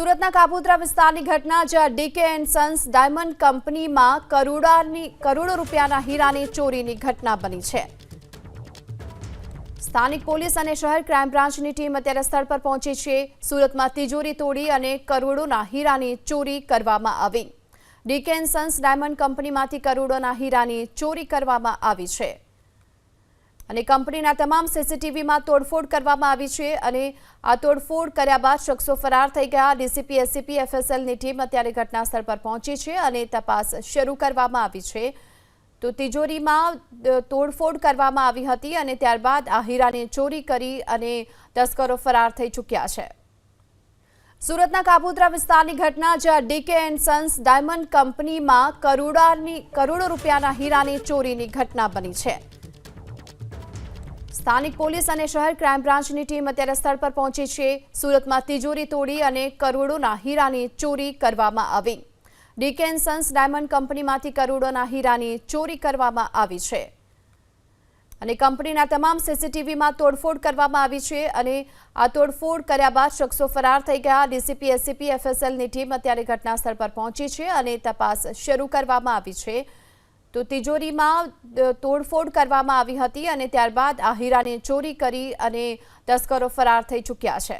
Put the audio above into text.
સુરતના કાપોદ્રા વિસ્તારની ઘટના જ્યાં ડીકે એન્ડ સન્સ ડાયમંડ કંપનીમાં કરોડાની કરોડો રૂપિયાના હીરાની ચોરીની ઘટના બની છે. સ્થાનિક પોલીસ અને શહેર ક્રાઇમ બ્રાન્ચની ટીમ અત્યારે સ્થળ પર પહોંચી છે. સુરતમાં તિજોરી તોડી અને કરોડોના હીરાની ચોરી કરવામાં આવી. ડીકે એન્ડ સન્સ ડાયમંડ કંપનીમાંથી કરોડોના હીરાની ચોરી કરવામાં આવી છે. અને કંપનીના તમામ સીસીટીવીમાં તોડફોડ કરવામાં આવી છે અને આ તોડફોડ કર્યા બાદ શખ્સો ફરાર થઈ ગયા. ડીસીપી, એસસીપી, એફએસએલની ટીમ અત્યારે ઘટના સ્થળ પર પહોંચી છે અને તપાસ શરૂ કરવામાં આવી છે. તો તિજોરીમાં તોડફોડ કરવામાં આવી હતી અને ત્યારબાદ આ હીરાને ચોરી કરી અને તસ્કરો ફરાર થઈ ચૂક્યા છે. સુરતના કાપોદ્રા વિસ્તારની ઘટના જ્યાં ડીકે એન્ડ સન્સ ડાયમંડ કંપનીમાં કરોડાની, કરોડો રૂપિયાના હીરાની ચોરીની ઘટના બની છે. સ્થાનિક પોલીસ અને શહેર ક્રાઇમ બ્રાન્ચની ટીમ અત્યારે સ્થળ પર પહોંચી છે. સુરતમાં તિજોરી તોડી અને કરોડોના હીરાની ચોરી કરવામાં આવી. ડીકેન સન્સ ડાયમંડ કંપનીમાંથી કરોડોના હીરાની ચોરી કરવામાં આવી છે. અને કંપનીના તમામ સીસીટીવીમાં તોડફોડ કરવામાં આવી છે અને આ તોડફોડ કર્યા બાદ શખ્સો ફરાર થઈ ગયા. ડીસીપી, એસસીપી, એફએસએલની ટીમ અત્યારે ઘટના સ્થળ પર પહોંચી છે અને તપાસ શરૂ કરવામાં આવી છે. તો તિજોરીમાં તોડફોડ કરવામાં આવી હતી અને ત્યારબાદ આ હીરાને ચોરી કરી અને તસ્કરો ફરાર થઈ ચૂક્યા છે.